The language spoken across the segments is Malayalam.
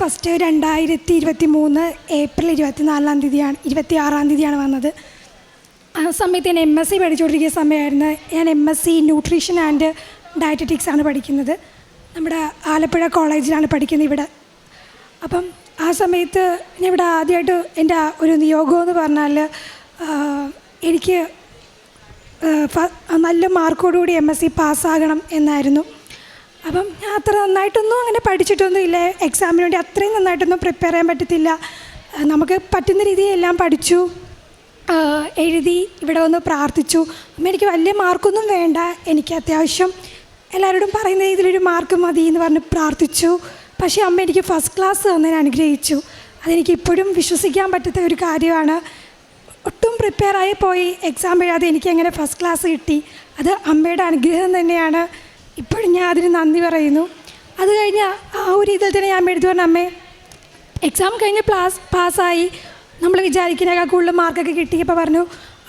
ഫസ്റ്റ് രണ്ടായിരത്തി ഇരുപത്തി മൂന്ന് ഏപ്രിൽ ഇരുപത്തിനാലാം തീയതിയാണ് ഇരുപത്തി ആറാം തീയതിയാണ് വന്നത്. ആ സമയത്ത് ഞാൻ എം എസ് സി പഠിച്ചുകൊണ്ടിരിക്കുന്ന സമയമായിരുന്നു. ഞാൻ M S C nutrition and dietetics ആണ് പഠിക്കുന്നത്. നമ്മുടെ ആലപ്പുഴ കോളേജിലാണ് പഠിക്കുന്നത് ഇവിടെ. അപ്പം ആ സമയത്ത് ഞാൻ ഇവിടെ ആദ്യമായിട്ട് എന്റെ ഒരു നിയോഗം എന്ന് പറഞ്ഞാൽ എനിക്ക് നല്ല മാർക്കോടുകൂടി എം എസ് സി പാസ്സാകണം എന്നായിരുന്നു. അപ്പം അത്ര നന്നായിട്ടൊന്നും അങ്ങനെ പഠിച്ചിട്ടൊന്നും ഇല്ല എക്സാമിന് വേണ്ടി അത്രയും നന്നായിട്ടൊന്നും പ്രിപ്പയർ ചെയ്യാൻ പറ്റത്തില്ല. നമുക്ക് പറ്റുന്ന രീതിയിൽ എല്ലാം പഠിച്ചു. എഴുതി ഇവിടെ വന്ന് പ്രാർത്ഥിച്ചു. അപ്പം എനിക്ക് വലിയ മാർക്കൊന്നും വേണ്ട. എനിക്ക് അത്യാവശ്യം എല്ലാവരോടും പറയുന്ന രീതിയിലൊരു മാർക്ക് മതി എന്ന് പറഞ്ഞ് പ്രാർത്ഥിച്ചു. പക്ഷേ അമ്മ എനിക്ക് ഫസ്റ്റ് ക്ലാസ് തന്നതിന് അനുഗ്രഹിച്ചു. അതെനിക്ക് ഇപ്പോഴും വിശ്വസിക്കാൻ പറ്റാത്ത ഒരു കാര്യമാണ്. ഒട്ടും പ്രിപ്പയർ ആയി പോയി. എക്സാം എഴുതാതെ എനിക്ക് അങ്ങനെ ഫസ്റ്റ് ക്ലാസ് കിട്ടി. അത് അമ്മയുടെ അനുഗ്രഹം തന്നെയാണ്. ഇപ്പോഴും ഞാൻ അതിന് നന്ദി പറയുന്നു. അത് കഴിഞ്ഞ് ആ ഒരു ഇതിൽ തന്നെ ഞാൻ എടുത്തു പറഞ്ഞ അമ്മേ എക്സാം കഴിഞ്ഞ് പ്ലാസ് പാസ്സായി നമ്മൾ വിചാരിക്കുന്നതിനേക്കാൾ കൂടുതൽ മാർക്കൊക്കെ കിട്ടിയപ്പോൾ പറഞ്ഞു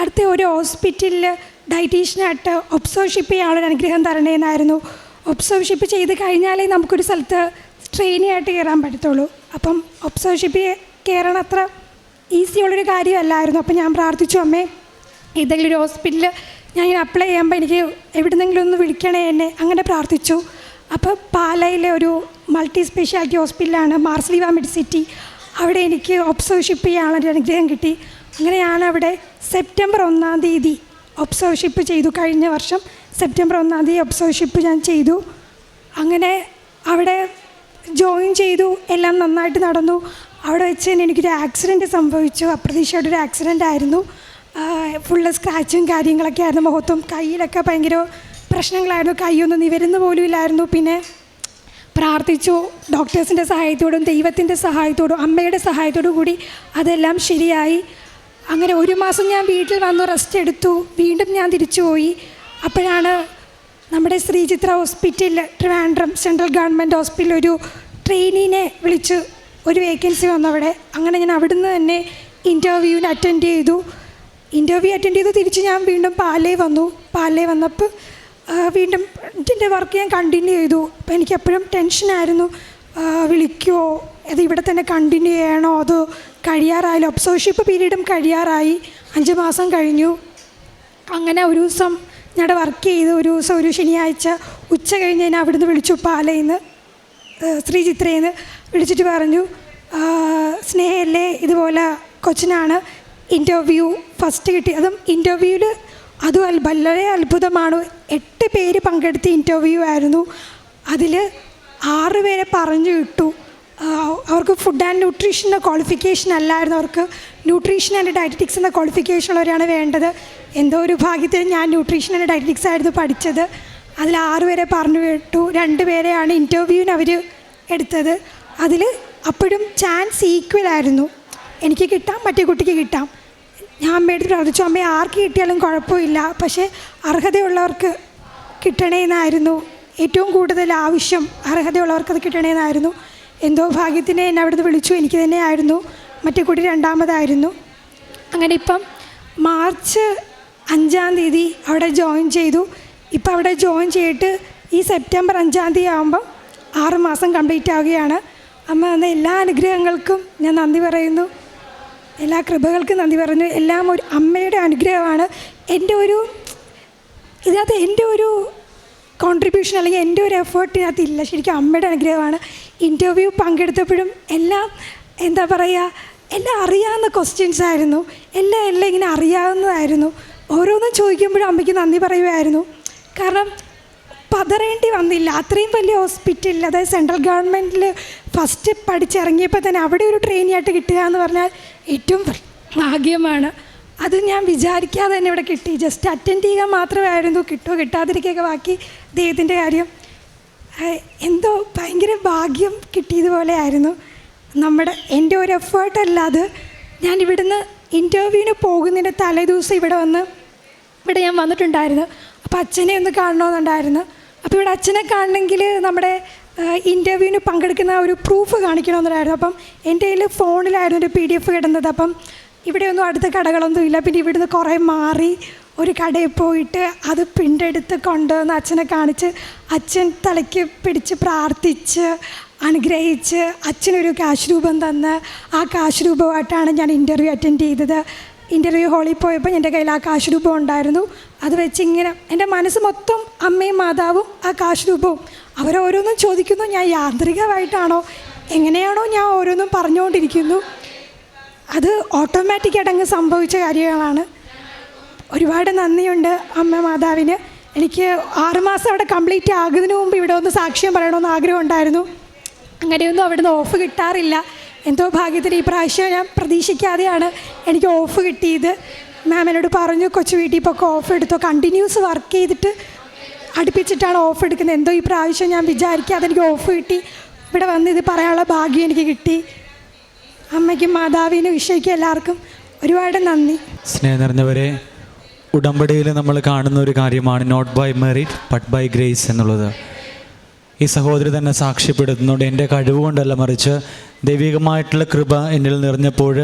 അടുത്ത ഒരു ഹോസ്പിറ്റലിൽ ഡയറ്റീഷ്യനായിട്ട് ഒബ്സർവ്ഷിപ്പ് ചെയ്യാനുള്ള അനുഗ്രഹം തരണേന്നായിരുന്നു. ഒബ്സർവ്ഷിപ്പ് ചെയ്ത് കഴിഞ്ഞാലേ നമുക്കൊരു സ്ഥലത്ത് ട്രെയിനി ആയിട്ട് കയറാൻ പറ്റത്തുള്ളൂ. അപ്പം ഒബ്സർവ്ഷിപ്പ് കയറണം അത്ര ഈസിയുള്ളൊരു കാര്യമല്ലായിരുന്നു. അപ്പം ഞാൻ പ്രാർത്ഥിച്ചു അമ്മേ ഏതെങ്കിലും ഒരു ഹോസ്പിറ്റലിൽ ഞാൻ ഇങ്ങനെ അപ്ലൈ ചെയ്യുമ്പോൾ എനിക്ക് എവിടുന്നെങ്കിലും ഒന്ന് വിളിക്കണേ എന്നെ. അങ്ങനെ പ്രാർത്ഥിച്ചു. അപ്പോൾ പാലയിലെ ഒരു മൾട്ടി സ്പെഷ്യാലിറ്റി ഹോസ്പിറ്റലാണ് മാർസ്ലീവ മെഡിസിറ്റി. അവിടെ എനിക്ക് ഒബ്സർവ്ഷിപ്പ് ചെയ്യാനുള്ള അനുഗ്രഹം കിട്ടി. അങ്ങനെയാണ് അവിടെ സെപ്റ്റംബർ ഒന്നാം തീയതി ഒബ്സർവ്ഷിപ്പ് ചെയ്തു. കഴിഞ്ഞ വർഷം സെപ്റ്റംബർ ഒന്നാം തീയതി ഒബ്സർവ്ഷിപ്പ് ഞാൻ ചെയ്തു. അങ്ങനെ അവിടെ ജോയിൻ ചെയ്തു. എല്ലാം നന്നായിട്ട് നടന്നു. അവിടെ വെച്ച് തന്നെ എനിക്കൊരു ആക്സിഡന്റ് സംഭവിച്ചു. അപ്രതീക്ഷിതമായിട്ടൊരു ആക്സിഡന്റ് ആയിരുന്നു. ഫുള്ള് സ്ക്രാച്ചും കാര്യങ്ങളൊക്കെ ആയിരുന്നു മുഖത്തും. കയ്യിലൊക്കെ ഭയങ്കര പ്രശ്നങ്ങളായിരുന്നു. കൈയൊന്നും നിവരുന്ന പോലും ഇല്ലായിരുന്നു. പിന്നെ പ്രാർത്ഥിച്ചു. ഡോക്ടേഴ്സിന്റെ സഹായത്തോടും ദൈവത്തിന്റെ സഹായത്തോടും അമ്മയുടെ സഹായത്തോടും കൂടി അതെല്ലാം ശരിയായി. അങ്ങനെ ഒരു മാസം ഞാൻ വീട്ടിൽ വന്നു റെസ്റ്റ് എടുത്തു. വീണ്ടും ഞാൻ തിരിച്ചുപോയി അപ്പോഴാണ് നമ്മുടെ ശ്രീചിത്ര ഹോസ്പിറ്റലിൽ ട്രിവാൻഡ്രം സെൻട്രൽ ഗവൺമെന്റ് ഹോസ്പിറ്റലിൽ ഒരു ട്രെയിനിനെ വിളിച്ച് ഒരു വേക്കൻസി വന്നു അവിടെ. അങ്ങനെ ഞാൻ അവിടുന്ന് തന്നെ ഇന്റർവ്യൂവിന് അറ്റൻഡ് ചെയ്തു. ഇന്റർവ്യൂ അറ്റൻഡ് ചെയ്ത് തിരിച്ച് ഞാൻ വീണ്ടും പാലേ വന്നു. പാലേ വന്നപ്പോൾ വീണ്ടും എന്റെ വർക്ക് ഞാൻ കണ്ടിന്യൂ ചെയ്തു. അപ്പോൾ എനിക്ക് എപ്പോഴും ടെൻഷനായിരുന്നു വിളിക്കുമോ അത് ഇവിടെ തന്നെ കണ്ടിന്യൂ ചെയ്യണോ? അതോ കഴിയാറായാലും ഒബ്സർവ്ഷിപ്പ് പീരീഡും കഴിയാറായി. അഞ്ച് മാസം കഴിഞ്ഞു. അങ്ങനെ ഒരു ദിവസം ഞാൻ വർക്ക് ചെയ്ത്. ഒരു ദിവസം ഒരു ശനിയാഴ്ച ഉച്ച കഴിഞ്ഞ് ഞാൻ അവിടുന്ന് വിളിച്ചു പാലയിൽ നിന്ന് ശ്രീചിത്രയിൽ നിന്ന് വിളിച്ചിട്ട് പറഞ്ഞു സ്നേഹല്ലേ ഇതുപോലെ കൊച്ചിനാണ്. ഇന്റർവ്യൂ ഫസ്റ്റ് കിട്ടി. അതും ഇന്റർവ്യൂവിൽ അതും വളരെ അത്ഭുതമാണ്. എട്ട് പേര് പങ്കെടുത്ത ഇന്റർവ്യൂ ആയിരുന്നു. അതിൽ ആറ് പേരെ പറഞ്ഞു കിട്ടു അവർക്ക് ഫുഡ് ആൻഡ് ന്യൂട്രീഷന്റെ ക്വാളിഫിക്കേഷൻ അല്ലായിരുന്നു. അവർക്ക് ന്യൂട്രീഷൻ ആൻഡ് ഡയറ്ററ്റിക്സ് എന്ന ക്വാളിഫിക്കേഷൻ ഉള്ളവരാണ് വേണ്ടത്. എന്തോ ഒരു ഭാഗ്യത്തിൽ ഞാൻ ന്യൂട്രീഷൻ ആൻഡ് ഡയറ്ററ്റിക്സ് ആയിരുന്നു പഠിച്ചത്. അതിൽ ആറ് പേരെ പറഞ്ഞു വിട്ടു. രണ്ട് പേരെയാണ് ഇന്റർവ്യൂവിന് അവർ എടുത്തത്. അതിൽ അപ്പോഴും ചാൻസ് ഈക്വൽ ആയിരുന്നു. എനിക്ക് കിട്ടാം മറ്റേ കുട്ടിക്ക് കിട്ടാം. ഞാൻ അമ്മയുടെ പ്രാർത്ഥിച്ചു അമ്മയെ ആർക്ക് കിട്ടിയാലും കുഴപ്പമില്ല. പക്ഷേ അർഹതയുള്ളവർക്ക് കിട്ടണേന്നായിരുന്നു. ഏറ്റവും കൂടുതൽ ആവശ്യം അർഹതയുള്ളവർക്ക് അത് കിട്ടണേന്നായിരുന്നു. എന്തോ ഭാഗ്യത്തിന് എന്നെ അവിടുന്ന് വിളിച്ചു. എനിക്ക് തന്നെയായിരുന്നു മറ്റേ കുട്ടി രണ്ടാമതായിരുന്നു. അങ്ങനെ ഇപ്പം മാർച്ച് അഞ്ചാം തീയതി അവിടെ ജോയിൻ ചെയ്തു. ഇപ്പം അവിടെ ജോയിൻ ചെയ്തിട്ട് ഈ സെപ്റ്റംബർ അഞ്ചാം തീയതി ആകുമ്പം ആറുമാസം കംപ്ലീറ്റ് ആവുകയാണ്. അമ്മ എന്ന എല്ലാ അനുഗ്രഹങ്ങൾക്കും ഞാൻ നന്ദി പറയുന്നു. എല്ലാ കൃപകൾക്കും നന്ദി പറഞ്ഞു. എല്ലാം ഒരു അമ്മയുടെ അനുഗ്രഹമാണ്. എന്റെ ഒരു ഇതിനകത്ത് എന്റെ ഒരു കോൺട്രിബ്യൂഷൻ അല്ലെങ്കിൽ എന്റെ ഒരു എഫേർട്ട് ഇതിനകത്ത് ഇല്ല. ശരിക്കും അമ്മയുടെ അനുഗ്രഹമാണ്. ഇന്റർവ്യൂ പങ്കെടുത്തപ്പോഴും എല്ലാം എന്താ പറയുക എല്ലാം അറിയാവുന്ന ക്വസ്റ്റ്യൻസ് ആയിരുന്നു. എല്ലാം എല്ലാം ഇങ്ങനെ അറിയാവുന്നതായിരുന്നു. ഓരോന്നും ചോദിക്കുമ്പോഴും അമ്മയ്ക്ക് നന്ദി പറയുമായിരുന്നു കാരണം പതറേണ്ടി വന്നില്ല. അത്രയും വലിയ ഹോസ്പിറ്റലിൽ അതായത് സെൻട്രൽ ഗവൺമെന്റിൽ ഫസ്റ്റ് പഠിച്ചിറങ്ങിയപ്പോൾ തന്നെ അവിടെ ഒരു ട്രെയിനിയായിട്ട് കിട്ടുക എന്ന് പറഞ്ഞാൽ ഏറ്റവും ഭാഗ്യമാണ്. അത് ഞാൻ വിചാരിക്കാതെ തന്നെ ഇവിടെ കിട്ടി. ജസ്റ്റ് അറ്റൻഡ് ചെയ്യുക മാത്രമായിരുന്നു കിട്ടുമോ കിട്ടാതിരിക്കുകയൊക്കെ ബാക്കി ദൈവത്തിന്റെ കാര്യം. എന്തോ ഭയങ്കര ഭാഗ്യം കിട്ടിയതുപോലെ ആയിരുന്നു. നമ്മുടെ എന്റെ ഒരു എഫേർട്ടല്ലാതെ ഞാൻ ഇവിടുന്ന് ഇന്റർവ്യൂവിന് പോകുന്നതിന്റെ തലേദിവസം ഇവിടെ വന്ന് ഇവിടെ ഞാൻ വന്നിട്ടുണ്ടായിരുന്നു. അപ്പോൾ അച്ഛനെ ഒന്ന് കാണണമെന്നുണ്ടായിരുന്നു. അപ്പോൾ ഇവിടെ അച്ഛനെ കാണണമെങ്കിൽ നമ്മുടെ ഇന്റർവ്യൂവിന് പങ്കെടുക്കുന്ന ഒരു പ്രൂഫ് കാണിക്കണമെന്നുണ്ടായിരുന്നു. അപ്പം എന്റെ കയ്യിൽ ഫോണിലായിരുന്നു ഒരു പി ഡി എഫ് കിടന്നത്. അപ്പം ഇവിടെയൊന്നും അടുത്ത കടകളൊന്നും ഇല്ല. പിന്നെ ഇവിടുന്ന് കുറേ മാറി ഒരു കടയിൽ പോയിട്ട് അത് പിണ്ടെടുത്ത് കൊണ്ടുവന്ന് അച്ഛനെ കാണിച്ച് അച്ഛൻ തലയ്ക്ക് പിടിച്ച് പ്രാർത്ഥിച്ച് അനുഗ്രഹിച്ച് അച്ഛനൊരു കാശ് രൂപം തന്ന് ആ കാശ് രൂപമായിട്ടാണ് ഞാൻ ഇന്റർവ്യൂ അറ്റൻഡ് ചെയ്തത്. ഇന്റർവ്യൂ ഹാളിൽ പോയപ്പോൾ എന്റെ കയ്യിൽ ആ കാശ് രൂപം ഉണ്ടായിരുന്നു. അത് വെച്ച് ഇങ്ങനെ എന്റെ മനസ്സ് മൊത്തം അമ്മയും മാതാവും ആ കാശ് രൂപവും അവരോരോന്നും ചോദിക്കുന്നു ഞാൻ യാന്ത്രികമായിട്ടാണോ? എങ്ങനെയാണോ ഞാൻ ഓരോന്നും പറഞ്ഞുകൊണ്ടിരിക്കുന്നു? അത് ഓട്ടോമാറ്റിക്കായിട്ട് അങ്ങ് സംഭവിച്ച കാര്യങ്ങളാണ്. ഒരുപാട് നന്ദിയുണ്ട് അമ്മ മാതാവിന്. എനിക്ക് ആറുമാസം അവിടെ കംപ്ലീറ്റ് ആകുന്നതിന് മുമ്പ് ഇവിടെ ഒന്ന് സാക്ഷ്യം പറയണമെന്ന് ആഗ്രഹം ഉണ്ടായിരുന്നു. അങ്ങനെയൊന്നും അവിടുന്ന് ഓഫ് കിട്ടാറില്ല. എന്തോ ഭാഗ്യത്തിന് ഈ പ്രാവശ്യം ഞാൻ പ്രതീക്ഷിക്കാതെയാണ് എനിക്ക് ഓഫ് കിട്ടിയത്. മാം എന്നോട് പറഞ്ഞു കൊച്ചു വീട്ടിൽ ഇപ്പോൾ ഓഫ് എടുത്തോ? കണ്ടിന്യൂസ് വർക്ക് ചെയ്തിട്ട് അടുപ്പിച്ചിട്ടാണ് ഓഫ് എടുക്കുന്നത്. എന്തോ ഈ പ്രാവശ്യം ഞാൻ വിചാരിക്കാതെ എനിക്ക് ഓഫ് കിട്ടി. ഇവിടെ വന്ന് ഇത് പറയാനുള്ള ഭാഗ്യം എനിക്ക് കിട്ടി. അമ്മയ്ക്കും മാതാവിനും വിഷയ്ക്കും എല്ലാവർക്കും ഒരുപാട് നന്ദി. സ്നേഹം നിറഞ്ഞവരെ ഉടമ്പടിയിൽ നമ്മൾ കാണുന്ന ഒരു കാര്യമാണ് not by merit but by grace എന്നുള്ളത്. ഈ സഹോദരി തന്നെ സാക്ഷ്യപ്പെടുത്തുന്നുണ്ട്. എന്റെ കഴിവുകൊണ്ടല്ല മറിച്ച് ദൈവികമായിട്ടുള്ള കൃപ എന്നിൽ നിറഞ്ഞപ്പോൾ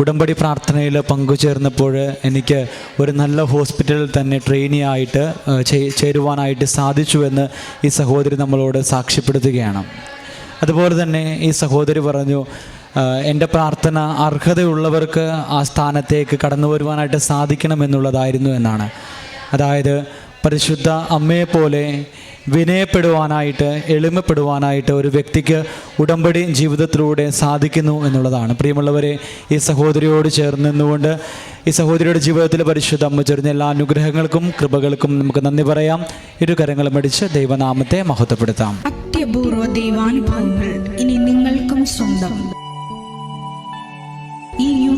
ഉടമ്പടി പ്രാർത്ഥനയിൽ പങ്കുചേർന്നപ്പോൾ എനിക്ക് ഒരു നല്ല ഹോസ്പിറ്റലിൽ തന്നെ ട്രെയിനി ആയിട്ട് ചേരുവാനായിട്ട് സാധിച്ചു എന്ന് ഈ സഹോദരി നമ്മളോട് സാക്ഷ്യപ്പെടുത്തുകയാണ്. അതുപോലെ തന്നെ ഈ സഹോദരി പറഞ്ഞു എന്റെ പ്രാർത്ഥന അർഹതയുള്ളവർക്ക് ആ സ്ഥാനത്തേക്ക് കടന്നു വരുവാനായിട്ട് സാധിക്കണമെന്നുള്ളതായിരുന്നു എന്നാണ്. അതായത് പരിശുദ്ധ അമ്മയെപ്പോലെ വിനയപ്പെടുവാനായിട്ട് എളിമപ്പെടുവാനായിട്ട് ഒരു വ്യക്തിക്ക് ഉടമ്പടി ജീവിതത്തിലൂടെ സാധിക്കുന്നു എന്നുള്ളതാണ്. പ്രിയമുള്ളവരെ ഈ സഹോദരിയോട് ചേർന്ന് നിന്നുകൊണ്ട് ഈ സഹോദരിയുടെ ജീവിതത്തിൽ പരിശുദ്ധ അമ്മ ചേർന്ന എല്ലാ അനുഗ്രഹങ്ങൾക്കും കൃപകൾക്കും നമുക്ക് നന്ദി പറയാം. ഇരു കരങ്ങളും അടിച്ച് ദൈവനാമത്തെ മഹത്വപ്പെടുത്താം. അത്യപൂർവ ദൈവാനുഭവങ്ങൾ ഇനി നിങ്ങൾക്കും സ്വന്തം. ഈ